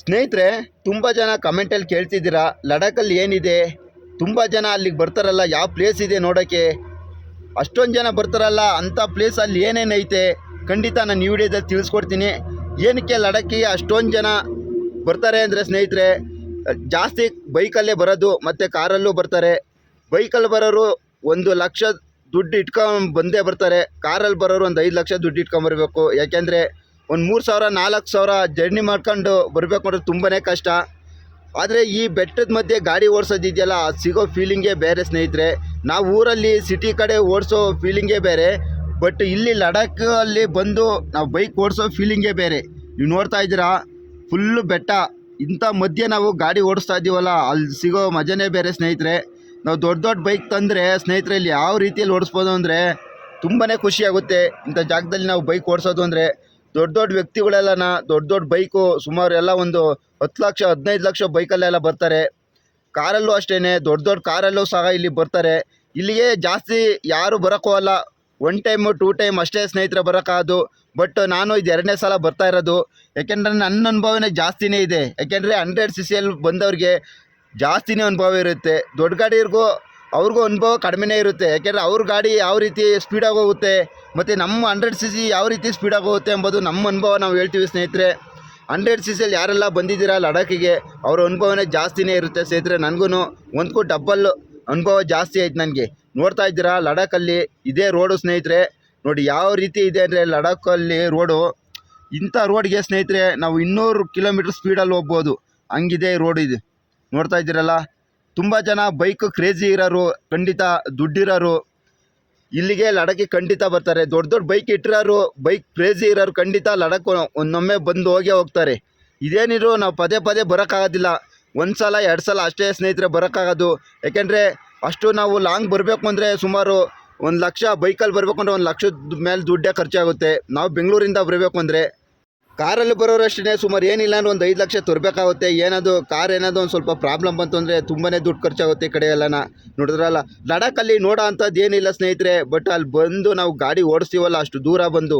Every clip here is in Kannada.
ಸ್ನೇಹಿತರೆ, ತುಂಬ ಜನ ಕಮೆಂಟಲ್ಲಿ ಕೇಳ್ತಿದ್ದೀರಾ ಲಡಾಖಲ್ಲಿ ಏನಿದೆ? ತುಂಬ ಜನ ಅಲ್ಲಿಗೆ ಬರ್ತಾರಲ್ಲ, ಯಾವ ಪ್ಲೇಸ್ ಇದೆ ನೋಡೋಕ್ಕೆ ಅಷ್ಟೊಂದು ಜನ ಬರ್ತಾರಲ್ಲ, ಅಂಥ ಪ್ಲೇಸ್ ಅಲ್ಲಿ ಏನೇನೈತೆ ಖಂಡಿತ ನಾನು ಈ ವಿಡಿಯೋದಲ್ಲಿ ತಿಳಿಸ್ಕೊಡ್ತೀನಿ. ಏನಕ್ಕೆ ಲಡಾಖಿಗೆ ಅಷ್ಟೊಂದು ಜನ ಬರ್ತಾರೆ ಅಂದರೆ ಸ್ನೇಹಿತರೆ, ಜಾಸ್ತಿ ಬೈಕಲ್ಲೇ ಬರೋದು, ಮತ್ತು ಕಾರಲ್ಲೂ ಬರ್ತಾರೆ. ಬೈಕಲ್ಲಿ ಬರೋರು ಒಂದು ಲಕ್ಷ ದುಡ್ಡು ಇಟ್ಕೊಂಡು ಬಂದೇ ಬರ್ತಾರೆ, ಕಾರಲ್ಲಿ ಬರೋರು ಒಂದು ಐದು ಲಕ್ಷ ದುಡ್ಡು ಇಟ್ಕೊಂಬರ್ಬೇಕು. ಯಾಕೆಂದರೆ ಒಂದು ಮೂರು ಸಾವಿರ, ನಾಲ್ಕು ಸಾವಿರ ಜರ್ನಿ ಮಾಡ್ಕೊಂಡು ಬರಬೇಕು ಅಂದರೆ ತುಂಬಾ ಕಷ್ಟ. ಆದರೆ ಈ ಬೆಟ್ಟದ ಮಧ್ಯೆ ಗಾಡಿ ಓಡಿಸೋದಿದೆಯಲ್ಲ ಅದು ಸಿಗೋ ಫೀಲಿಂಗೇ ಬೇರೆ ಸ್ನೇಹಿತರೆ. ನಾವು ಊರಲ್ಲಿ ಸಿಟಿ ಕಡೆ ಓಡಿಸೋ ಫೀಲಿಂಗೇ ಬೇರೆ ಬಟ್ ಇಲ್ಲಿ ಲಡಾಖಲ್ಲಿ ಬಂದು ನಾವು ಬೈಕ್ ಓಡಿಸೋ ಫೀಲಿಂಗೇ ಬೇರೆ. ನೀವು ನೋಡ್ತಾ ಇದ್ದೀರಾ? ಫುಲ್ಲು ಬೆಟ್ಟ. ಇಂಥ ಮಧ್ಯೆ ನಾವು ಗಾಡಿ ಓಡಿಸ್ತಾ ಇದ್ದೀವಲ್ಲ, ಅಲ್ಲಿ ಸಿಗೋ ಮಜನೇ ಬೇರೆ ಸ್ನೇಹಿತರೆ. ನಾವು ದೊಡ್ಡ ದೊಡ್ಡ ಬೈಕ್ ತಂದರೆ ಸ್ನೇಹಿತರೆ ಇಲ್ಲಿ ಯಾವ ರೀತಿಯಲ್ಲಿ ಓಡಿಸ್ಬೋದು ಅಂದರೆ ತುಂಬಾ ಖುಷಿಯಾಗುತ್ತೆ ಇಂಥ ಜಾಗದಲ್ಲಿ ನಾವು ಬೈಕ್ ಓಡಿಸೋದು ಅಂದರೆ ದೊಡ್ಡ ದೊಡ್ಡ ವ್ಯಕ್ತಿಗಳೆಲ್ಲ ದೊಡ್ಡ ದೊಡ್ಡ ಬೈಕು ಸುಮಾರು ಎಲ್ಲ ಒಂದು ಹತ್ತು ಲಕ್ಷ, ಹದಿನೈದು ಲಕ್ಷ ಬೈಕಲ್ಲೆಲ್ಲ ಬರ್ತಾರೆ. ಕಾರಲ್ಲೂ ಅಷ್ಟೇ ದೊಡ್ಡ ದೊಡ್ಡ ಕಾರಲ್ಲೂ ಸಹ ಇಲ್ಲಿ ಬರ್ತಾರೆ. ಇಲ್ಲಿಗೆ ಜಾಸ್ತಿ ಯಾರು ಬರೋಕ್ಕೋಗಲ್ಲ ಒನ್ ಟೈಮು ಟೂ ಟೈಮ್ ಅಷ್ಟೇ ಸ್ನೇಹಿತರೆ ಬರೋಕ್ಕಾಗೋದು ಬಟ್ ನಾನು ಇದು ಎರಡನೇ ಸಲ ಬರ್ತಾ ಇರೋದು. ಯಾಕೆಂದರೆ ನನ್ನ ಅನುಭವನೇ ಜಾಸ್ತಿನೇ ಇದೆ. ಯಾಕೆಂದರೆ ಹಂಡ್ರೆಡ್ ಸಿ ಸಿಯಲ್ಲಿ ಬಂದವ್ರಿಗೆ ಜಾಸ್ತಿನೇ ಅನುಭವ ಇರುತ್ತೆ. ದೊಡ್ಡ ಗಾಡಿಯವ್ರಿಗೂ ಅವ್ರಿಗೂ ಅನುಭವ ಕಡಿಮೆನೇ ಇರುತ್ತೆ. ಯಾಕೆಂದರೆ ಅವ್ರ ಗಾಡಿ ಯಾವ ರೀತಿ ಸ್ಪೀಡಾಗಿ ಹೋಗುತ್ತೆ ಮತ್ತು ನಮ್ಮ ಹಂಡ್ರೆಡ್ ಸಿ ಸಿ ಯಾವ ರೀತಿ ಸ್ಪೀಡಾಗಿ ಹೋಗುತ್ತೆ ಎಂಬುದು ನಮ್ಮ ಅನುಭವ ನಾವು ಹೇಳ್ತೀವಿ ಸ್ನೇಹಿತರೆ. ಹಂಡ್ರೆಡ್ ಸಿ ಸಿಯಲ್ಲಿ ಯಾರೆಲ್ಲ ಬಂದಿದ್ದೀರಾ ಲಡಾಖಿಗೆ ಅವ್ರ ಅನುಭವನೇ ಜಾಸ್ತಿನೇ ಇರುತ್ತೆ ಸ್ನೇಹಿತರೆ. ನನಗೂ ಒಂದ್ಕೂ ಡಬ್ಬಲ್ ಅನುಭವ ಜಾಸ್ತಿ ಆಯ್ತು ನನಗೆ. ನೋಡ್ತಾ ಇದ್ದೀರಾ ಲಡಾಖಲ್ಲಿ ಇದೇ ರೋಡು ಸ್ನೇಹಿತರೆ. ನೋಡಿ ಯಾವ ರೀತಿ ಇದೆ ಅಂದರೆ ಲಡಾಖಲ್ಲಿ ರೋಡು ಇಂಥ ರೋಡ್ಗೆ ಸ್ನೇಹಿತರೆ ನಾವು ಇನ್ನೂರು ಕಿಲೋಮೀಟ್ರ್ ಸ್ಪೀಡಲ್ಲಿ ಹೋಗ್ಬೋದು. ಹಂಗಿದೆ ರೋಡ್ ಇದು. ನೋಡ್ತಾ ಇದ್ದೀರಲ್ಲ? ತುಂಬ ಜನ ಬೈಕ್ ಕ್ರೇಜಿ ಇರೋರು, ಖಂಡಿತ ದುಡ್ಡಿರೋರು, ಇಲ್ಲಿಗೆ ಲಡಕ್ಕೆ ಖಂಡಿತ ಬರ್ತಾರೆ. ದೊಡ್ಡ ದೊಡ್ಡ ಬೈಕ್ ಇಟ್ಟಿರೋರು ಬೈಕ್ ಕ್ರೇಜಿ ಇರೋರು ಖಂಡಿತ ಲಡಕ್ ಒಂದೊಮ್ಮೆ ಬಂದು ಹೋಗೇ ಹೋಗ್ತಾರೆ. ಇದೇನಿದ್ರು ನಾವು ಪದೇ ಪದೇ ಬರೋಕ್ಕಾಗೋದಿಲ್ಲ. ಒಂದು ಸಲ ಎರಡು ಸಲ ಅಷ್ಟೇ ಸ್ನೇಹಿತರೆ ಬರೋಕ್ಕಾಗೋದು. ಯಾಕೆಂದರೆ ಅಷ್ಟು ನಾವು ಲಾಂಗ್ ಬರಬೇಕು ಅಂದರೆ ಸುಮಾರು ಒಂದು ಲಕ್ಷ ಬೈಕಲ್ಲಿ ಬರಬೇಕು ಅಂದರೆ ಒಂದು ಲಕ್ಷದ ಮೇಲೆ ದುಡ್ಡೇ ಖರ್ಚಾಗುತ್ತೆ. ನಾವು ಬೆಂಗಳೂರಿಂದ ಬರಬೇಕು ಅಂದರೆ ಕಾರಲ್ಲಿ ಬರೋರು ಅಷ್ಟೇ ಸುಮಾರು ಏನಿಲ್ಲ ಅಂದ್ರೆ ಒಂದು ಐದು ಲಕ್ಷ ತರಬೇಕಾಗುತ್ತೆ. ಏನದು ಕಾರ್ ಏನಾದ್ರು ಒಂದು ಸ್ವಲ್ಪ ಪ್ರಾಬ್ಲಮ್ ಬಂತು ಅಂದರೆ ತುಂಬಾ ದುಡ್ಡು ಖರ್ಚಾಗುತ್ತೆ ಈ ಕಡೆ ಎಲ್ಲನ. ನೋಡಿದ್ರಲ್ಲ, ಲಡಾಖಲ್ಲಿ ನೋಡೋ ಅಂಥದ್ದು ಏನಿಲ್ಲ ಸ್ನೇಹಿತರೆ ಬಟ್ ಅಲ್ಲಿ ಬಂದು ನಾವು ಗಾಡಿ ಓಡಿಸ್ತೀವಲ್ಲ, ಅಷ್ಟು ದೂರ ಬಂದು.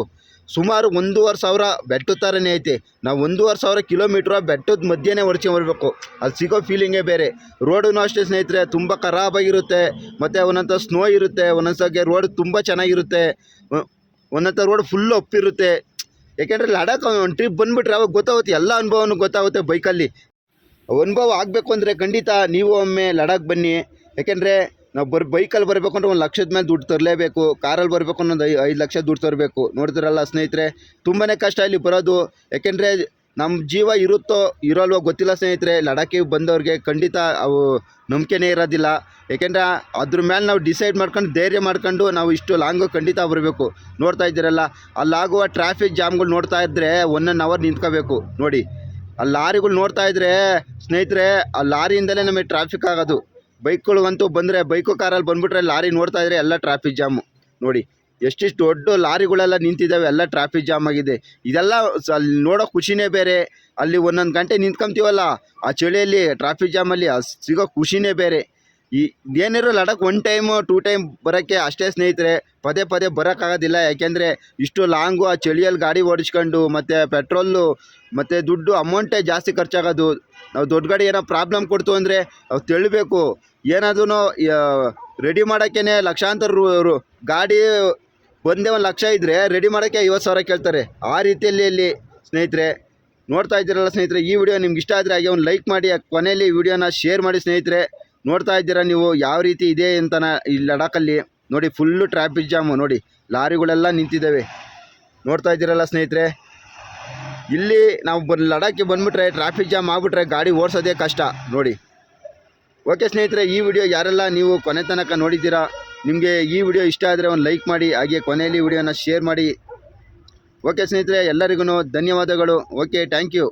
ಸುಮಾರು ಒಂದೂವರೆ ಸಾವಿರ ಬೆಟ್ಟದ ಥರನೇ ಐತೆ. ನಾವು ಒಂದೂವರೆ ಸಾವಿರ ಕಿಲೋಮೀಟ್ರ ಬೆಟ್ಟದ ಮಧ್ಯೆನೇ ಬರಬೇಕು. ಅಲ್ಲಿ ಸಿಗೋ ಫೀಲಿಂಗೇ ಬೇರೆ. ರೋಡು ಅಷ್ಟೇ ಸ್ನೇಹಿತರೆ, ತುಂಬ ಖರಾಬಾಗಿರುತ್ತೆ ಮತ್ತು ಒಂದೊಂಥ ಸ್ನೋ ಇರುತ್ತೆ ಒಂದೊಂದ್ಸಗೆ ರೋಡ್ ತುಂಬ ಚೆನ್ನಾಗಿರುತ್ತೆ. ಒಂದೊಂಥ ರೋಡ್ ಫುಲ್ ಅಪ್ಪಿರುತ್ತೆ ಯಾಕೆಂದರೆ ಲಡಾಖ್ ಒಂದು ಟ್ರಿಪ್ ಬಂದ್ಬಿಟ್ರೆ ಅವಾಗ ಗೊತ್ತಾಗುತ್ತೆ, ಎಲ್ಲ ಅನುಭವನೂ ಗೊತ್ತಾಗುತ್ತೆ ಬೈಕಲ್ಲಿ ಅನುಭವ ಆಗಬೇಕು ಅಂದರೆ ಖಂಡಿತ ನೀವು ಒಮ್ಮೆ ಲಡಾಖ್ ಬನ್ನಿ. ಯಾಕೆಂದರೆ ನಾವು ಬರ್ ಬೈಕಲ್ಲಿ ಬರಬೇಕು ಅಂದ್ರೆ ಒಂದು ಲಕ್ಷದ ಮೇಲೆ ದುಡ್ಡು ತರಲೇಬೇಕು, ಕಾರಲ್ಲಿ ಬರಬೇಕು ಅನ್ನೋದು ಐದು ಲಕ್ಷ ದುಡ್ಡು ತರಬೇಕು. ನೋಡ್ತಿರಲ್ಲ ಸ್ನೇಹಿತರೆ ತುಂಬಾ ಕಷ್ಟ ಇಲ್ಲಿ ಬರೋದು. ಯಾಕೆಂದರೆ ನಮ್ಮ ಜೀವ ಇರುತ್ತೋ ಇರೋಲ್ವೋ ಗೊತ್ತಿಲ್ಲ ಸ್ನೇಹಿತರೆ ಲಡಾಖಿಗೆ ಬಂದವ್ರಿಗೆ ಖಂಡಿತ ಅವು ನಂಬಿಕೆನೇ ಇರೋದಿಲ್ಲ. ಏಕೆಂದರೆ ಅದ್ರ ಮೇಲೆ ನಾವು ಡಿಸೈಡ್ ಮಾಡ್ಕೊಂಡು, ಧೈರ್ಯ ಮಾಡ್ಕೊಂಡು ನಾವು ಇಷ್ಟು ಲಾಂಗು ಖಂಡಿತ ಬರಬೇಕು. ನೋಡ್ತಾ ಇದ್ದೀರಲ್ಲ, ಅಲ್ಲಾಗುವ ಟ್ರಾಫಿಕ್ ಜಾಮ್ಗಳು ನೋಡ್ತಾ ಇದ್ದರೆ ಒನ್ ಆನ್ ಅವರ್ ನಿಂತ್ಕೋಬೇಕು. ನೋಡಿ, ಆ ಲಾರಿಗಳು ನೋಡ್ತಾ ಇದ್ದರೆ ಸ್ನೇಹಿತರೆ, ಆ ಲಾರಿಯಿಂದಲೇ ನಮಗೆ ಟ್ರಾಫಿಕ್ ಆಗೋದು. ಬೈಕ್ಗಳಿಗಂತೂ ಬಂದರೆ, ಬೈಕು ಕಾರಲ್ಲಿ ಬಂದುಬಿಟ್ರೆ ಲಾರಿ ನೋಡ್ತಾ ಇದ್ದರೆ ಎಲ್ಲ ಟ್ರಾಫಿಕ್ ಜಾಮು ನೋಡಿ ಎಷ್ಟಿಷ್ಟು ದೊಡ್ಡ ಲಾರಿಗಳೆಲ್ಲ ನಿಂತಿದ್ದಾವೆ, ಎಲ್ಲ ಟ್ರಾಫಿಕ್ ಜಾಮ್ ಆಗಿದೆ. ಇದೆಲ್ಲ ಅಲ್ಲಿ ನೋಡೋ ಖುಷಿನೇ ಬೇರೆ. ಅಲ್ಲಿ ಒಂದೊಂದು ಗಂಟೆ ನಿಂತ್ಕೊಂತೀವಲ್ಲ, ಆ ಚಳಿಯಲ್ಲಿ ಟ್ರಾಫಿಕ್ ಜಾಮಲ್ಲಿ ಅಲ್ಲಿ ಸಿಗೋ ಖುಷಿನೇ ಬೇರೆ. ಈ ಏನಿರೋ Ladakh one time two time ಬರೋಕ್ಕೆ ಅಷ್ಟೇ ಸ್ನೇಹಿತರೆ, ಪದೇ ಪದೇ ಬರೋಕ್ಕಾಗೋದಿಲ್ಲ. ಯಾಕೆಂದರೆ ಇಷ್ಟು ಲಾಂಗು ಆ ಚಳಿಯಲ್ಲಿ ಗಾಡಿ ಓಡಿಸ್ಕೊಂಡು, ಮತ್ತು ಪೆಟ್ರೋಲು ಮತ್ತು ದುಡ್ಡು ಅಮೌಂಟೇ ಜಾಸ್ತಿ ಖರ್ಚಾಗೋದು. ನಾವು ದೊಡ್ಡ ಗಾಡಿ ಏನೋ ಪ್ರಾಬ್ಲಮ್ ಕೊಡ್ತು ಅಂದರೆ ಅವು ತಿಳಬೇಕು. ಏನಾದ್ರೂ ರೆಡಿ ಮಾಡೋಕ್ಕೇ ಲಕ್ಷಾಂತರ ರು- ಗಾಡಿ ಒಂದೇ ಒಂದು ಲಕ್ಷ ಇದ್ದರೆ ರೆಡಿ ಮಾಡೋಕ್ಕೆ ಐವತ್ತು ಸಾವಿರ ಕೇಳ್ತಾರೆ. ಆ ರೀತಿಯಲ್ಲಿ ಇಲ್ಲಿ ಸ್ನೇಹಿತರೆ, ನೋಡ್ತಾ ಇದ್ದೀರಲ್ಲ ಸ್ನೇಹಿತರೆ, ಈ ವಿಡಿಯೋ ನಿಮ್ಗೆ ಇಷ್ಟ ಆದರೆ ಹಾಗೆ ಒಂದು ಲೈಕ್ ಮಾಡಿ ಕೊನೆಯಲ್ಲಿ ವಿಡಿಯೋನ ಶೇರ್ ಮಾಡಿ ಸ್ನೇಹಿತರೆ. ನೋಡ್ತಾ ಇದ್ದೀರಾ ನೀವು ಯಾವ ರೀತಿ ಇದೆ ಅಂತನ ಈ ಲಡಾಖಲ್ಲಿ ನೋಡಿ ಫುಲ್ಲು ಟ್ರಾಫಿಕ್ ಜಾಮು ನೋಡಿ, ಲಾರಿಗಳೆಲ್ಲ ನಿಂತಿದ್ದಾವೆ. ನೋಡ್ತಾ ಇದ್ದೀರಲ್ಲ ಸ್ನೇಹಿತರೆ. ಇಲ್ಲಿ ನಾವು ಬ ಲಡಾಖಿಗೆ ಬಂದುಬಿಟ್ರೆ ಟ್ರಾಫಿಕ್ ಜಾಮ್ ಆಗಿಬಿಟ್ರೆ ಗಾಡಿ ಓಡಿಸೋದೇ ಕಷ್ಟ, ನೋಡಿ. ಓಕೆ ಸ್ನೇಹಿತರೆ, ಈ ವಿಡಿಯೋ ಯಾರೆಲ್ಲ ನೀವು ಕೊನೆ ತನಕ ನೋಡಿದ್ದೀರಾ ನಿಮಗೆ ಈ ವಿಡಿಯೋ ಇಷ್ಟ ಆದರೆ ಒಂದು ಲೈಕ್ ಮಾಡಿ, ಹಾಗೆ ಕೊನೆಯಲ್ಲಿ ವಿಡಿಯೋನ ಶೇರ್ ಮಾಡಿ. ಓಕೆ ಸ್ನೇಹಿತರೆ, ಎಲ್ಲರಿಗೂ ಧನ್ಯವಾದಗಳು. Okay thank you